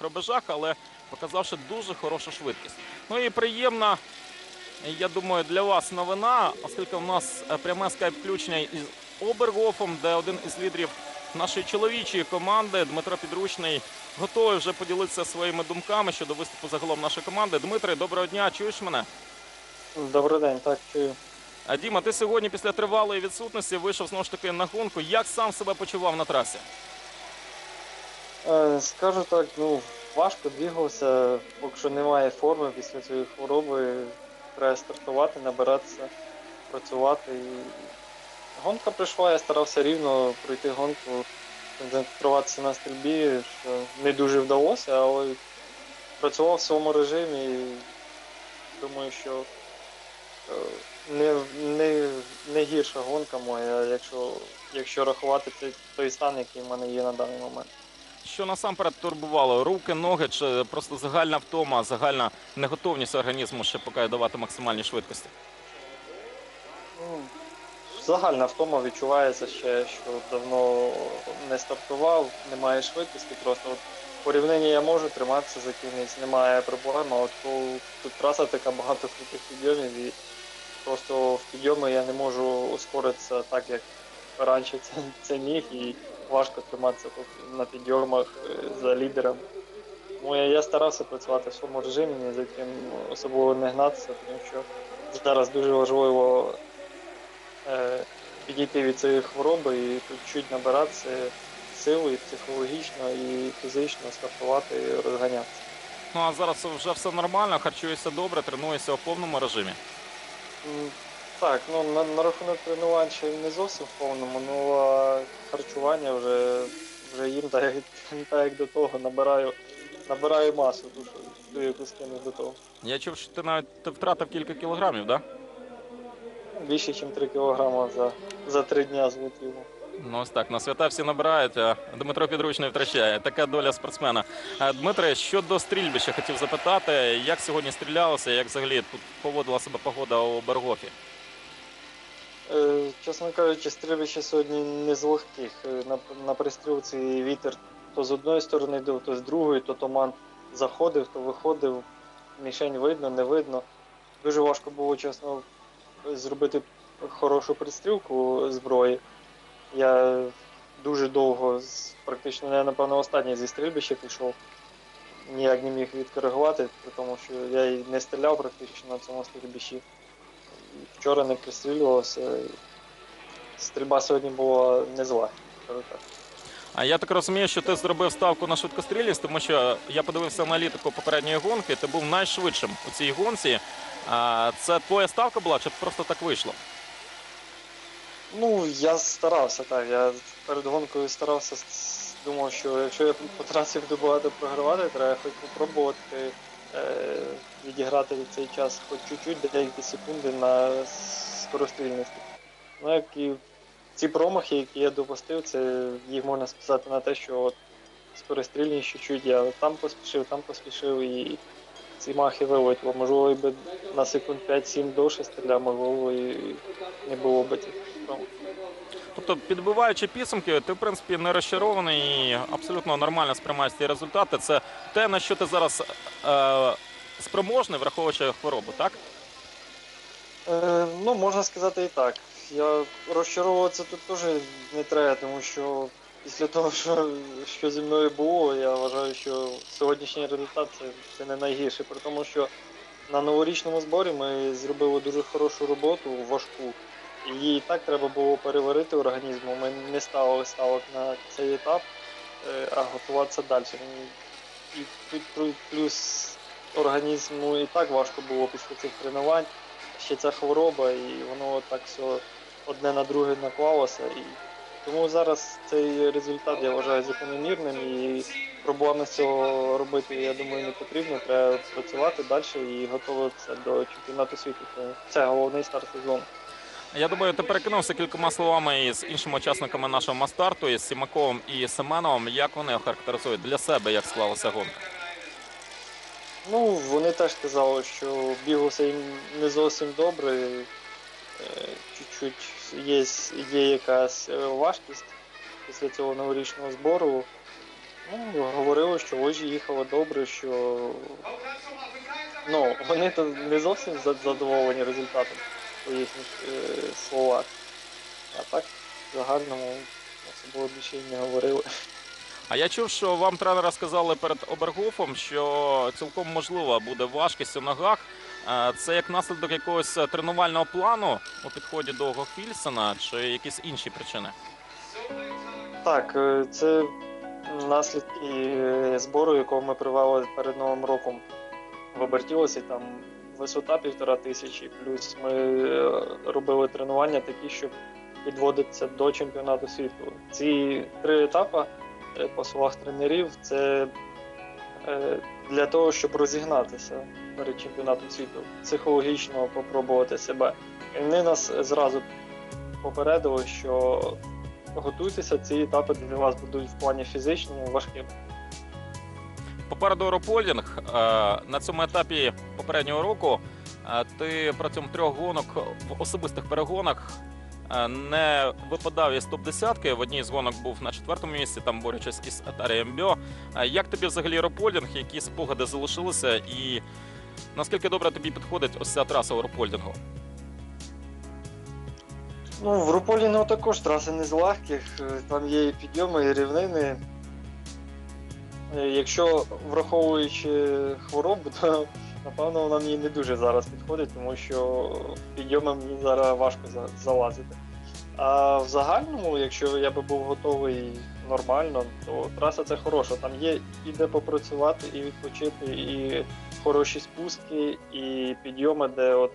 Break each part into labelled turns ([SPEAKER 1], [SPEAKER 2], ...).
[SPEAKER 1] рубежах, але показавши дуже хорошу швидкість. Ну і приємна, я думаю, для вас новина, оскільки в нас е, пряме скайп-включення із Обергофом, де один із лідерів нашої чоловічої команди Дмитро Підручний готовий вже поділитися своїми думками щодо виступу загалом нашої команди. Дмитре, доброго дня, чуєш мене?
[SPEAKER 2] Добрий день, так чую.
[SPEAKER 1] А Діма, ти сьогодні після тривалої відсутності вийшов знову ж таки на гонку. Як сам себе почував на трасі?
[SPEAKER 2] Е, Скажу так, ну важко поки що немає форми після цієї хвороби. Треба стартувати, набиратися, працювати. Гонка прийшла, я старався рівно пройти гонку, концентруватися на стрільбі, що не дуже вдалося, але працював в своєму режимі і думаю, що е, не, не, не гірша гонка моя, якщо, якщо рахувати той стан, який в мене є на даний момент.
[SPEAKER 1] Що насамперед турбувало? Руки, ноги чи просто загальна втома, загальна неготовність організму ще поки давати максимальні швидкості?
[SPEAKER 2] Ну, Загальна втома відчувається ще, що давно не стартував, немає швидкості. Просто от порівняння я можу триматися за кінець, немає проблем. А от тут траса така багато крутих підйомів і просто в підйоми я не можу ускоритися так, як раніше це, це міг, і важко триматися тут на підйомах е, за лідером. Тому я, я старався працювати в своєму режимі, ні за ким особливо не гнатися, тому що зараз дуже важливо е, підійти від цієї хвороби і чуть набиратися сили психологічно, і фізично стартувати і розганятися.
[SPEAKER 1] Ну а зараз вже все нормально, харчуєшся добре, тренуєшся у повному режимі.
[SPEAKER 2] Так, ну на, на рахунок тренувань ще не зовсім в повному, ну а харчування вже, вже їм так, як- так як до того набираю, набираю масу, ту, що- ту, яку скинув до того.
[SPEAKER 1] Я чув, що ти навіть ти втратив кілька кілограмів, так?
[SPEAKER 2] Більше, ніж 3 кг за, за 3 дня злетіло.
[SPEAKER 1] Ну ось так, на свята всі набирають, а Дмитро Підручний втрачає. Така доля спортсмена. А, Дмитре, щодо стрільби ще хотів запитати, як сьогодні стрілялося, як взагалі тут поводила себе погода у Бергофі?
[SPEAKER 2] Е, Чесно кажучи, стрільбище сьогодні не з легких. Е, На, на пристрілці вітер то з одної сторони йдав, то з другої, то туман заходив, то виходив. Мішень видно, не видно. Дуже важко було, чесно, зробити хорошу пристрілку зброї. Я дуже довго, практично я, напевно, останній зі стрільбища пішов. Ніяк не міг відкоригувати, тому що я і не стріляв практично на цьому стрільбищі. Вчора не пристрілювався. і Стрільба сьогодні була не зла.
[SPEAKER 1] А я так розумію, що ти зробив ставку на швидкострільність, тому що я подивився аналітику попередньої гонки. Ти був найшвидшим у цій гонці. А, Це твоя ставка була, чи просто так вийшло?
[SPEAKER 2] Ну, я старався так. Я перед гонкою старався, думав, що якщо я по трасі буду багато програвати, треба хоч попробувати е, відіграти цей час хоч чуть-чуть, деякі секунди на скорострільності. Ну, як і ці промахи, які я допустив, це їх можна списати на те, що от скорострільність чуть-чуть я там поспішив, там поспішив і ці махи вилетіло. Можливо, би на секунд 5-7 довше стріляв, можливо, і не було би цих промахів.
[SPEAKER 1] Тобто, підбиваючи підсумки, ти в принципі не розчарований і абсолютно нормально сприймаєш ці результати. Це те, на що ти зараз е, спроможний, враховуючи хворобу, так?
[SPEAKER 2] Е, ну, можна сказати і так. Я розчаровуватися тут теж не треба, тому що після того, що, що зі мною було, я вважаю, що сьогоднішній результат це, це не найгірше. При тому, що на новорічному зборі ми зробили дуже хорошу роботу, важку. Її і так треба було переварити організму. Ми не ставили ставок на цей етап, е, а готуватися далі. І плюс організму і так важко було після цих тренувань ще ця хвороба, і воно так все одне на друге наклалося. І тому зараз цей результат я вважаю закономірним і проблеми з цього робити, я думаю, не потрібно. Треба працювати далі і готуватися до чемпіонату світу. Це головний старт сезону.
[SPEAKER 1] Я думаю, ти перекинувся кількома словами із іншими учасниками нашого мастарту, із Сімаковим і Семеновим. Як вони охарактеризують для себе, як склалася гонка?
[SPEAKER 2] Ну, вони теж казали, що біглося їм не зовсім добре. е, Чуть-чуть є, є якась е, важкість після цього новорічного збору. Ну, говорили, що ложі їхали добре, що ну, вони не зовсім задоволені результатом по їхніх е, словах. А так, в загальному особливо більше й не говорили.
[SPEAKER 1] А я чув, що вам тренера сказали перед Обергофом, що цілком можливо буде важкість у ногах. Е, Це як наслідок якогось е, тренувального плану у підході до Гофільсона чи якісь інші причини?
[SPEAKER 2] Так, е, це наслідки е, збору, якого ми провели перед Новим роком в Обертілосі. Там висота півтора тисячі, плюс ми е, робили тренування такі, щоб підводитися до чемпіонату світу. Ці три етапи е, по словах тренерів це е, для того, щоб розігнатися перед чемпіонатом світу, психологічно попробувати себе. І вони нас зразу попередили, що готуйтеся, ці етапи для вас будуть в плані фізичному важкими.
[SPEAKER 1] Попереду Аеропольдинг. Е, На цьому етапі попереднього року е, ти протягом трьох гонок в особистих перегонах е, не випадав із топ-10. В одній з гонок був на четвертому місці, там борючись із Атарієм Бьо. Е, Як тобі взагалі Аеропольдинг, які спогади залишилися, і наскільки добре тобі підходить ось ця траса Аеропольдингу?
[SPEAKER 2] Ну, в Руполіно також траси не з легких, там є і підйоми, і рівнини. Е, Якщо враховуючи хворобу, то напевно вона мені не дуже зараз підходить, тому що підйоми мені зараз важко залазити. А в загальному, якщо я би був готовий нормально, то траса це хороша. Там є і де попрацювати, і відпочити, і хороші спуски, і підйоми, де от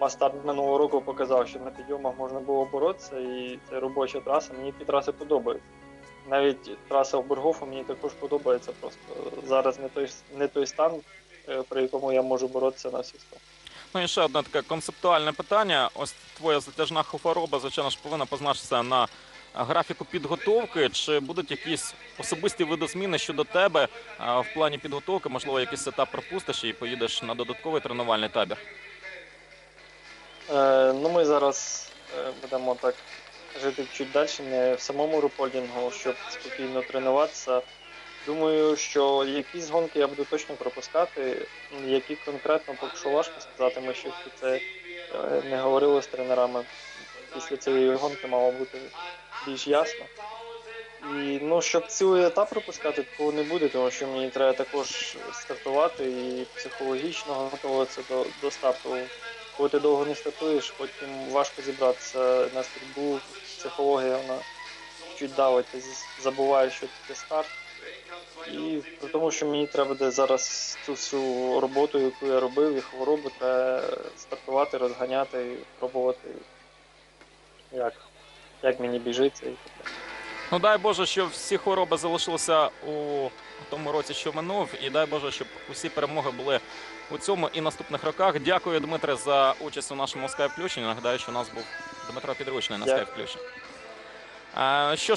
[SPEAKER 2] Мастарт минулого року показав, що на підйомах можна було боротися, і це робоча траса. Мені ті траси подобаються. Навіть траса Обергофу мені також подобається. Просто зараз не той, не той стан, е, при якому я можу боротися на всі сто.
[SPEAKER 1] Ну і ще одне таке концептуальне питання. Ось твоя затяжна хвороба, звичайно ж, повинна позначитися на графіку підготовки. Чи будуть якісь особисті видозміни щодо тебе в плані підготовки? Можливо, якийсь етап пропустиш і поїдеш на додатковий тренувальний табір.
[SPEAKER 2] Е, ну, ми зараз е, будемо так жити чуть далі, не в самому рупольдингу, щоб спокійно тренуватися. Думаю, що якісь гонки я буду точно пропускати, які конкретно поки що важко сказати. Ми ще це е, не говорили з тренерами. Після цієї гонки мало бути більш ясно. І ну, щоб цілий етап пропускати, такого не буде, тому що мені треба також стартувати і психологічно готуватися до, до старту. Коли ти довго не стартуєш, потім важко зібратися на стрільбу, психологія вона чуть давить, ти забуваєш, що таке старт. І при тому, що мені треба буде зараз цю всю роботу, яку я робив, і хворобу, треба стартувати, розганяти, і пробувати, як, як мені біжиться.
[SPEAKER 1] Ну дай Боже, щоб всі хвороби залишилися у тому році, що минув, і дай Боже, щоб усі перемоги були у цьому і наступних роках. Дякую, Дмитре, за участь у нашому скайп-ключенні. Нагадаю, що у нас був Дмитро Підручний на скайп включенні. Що ж.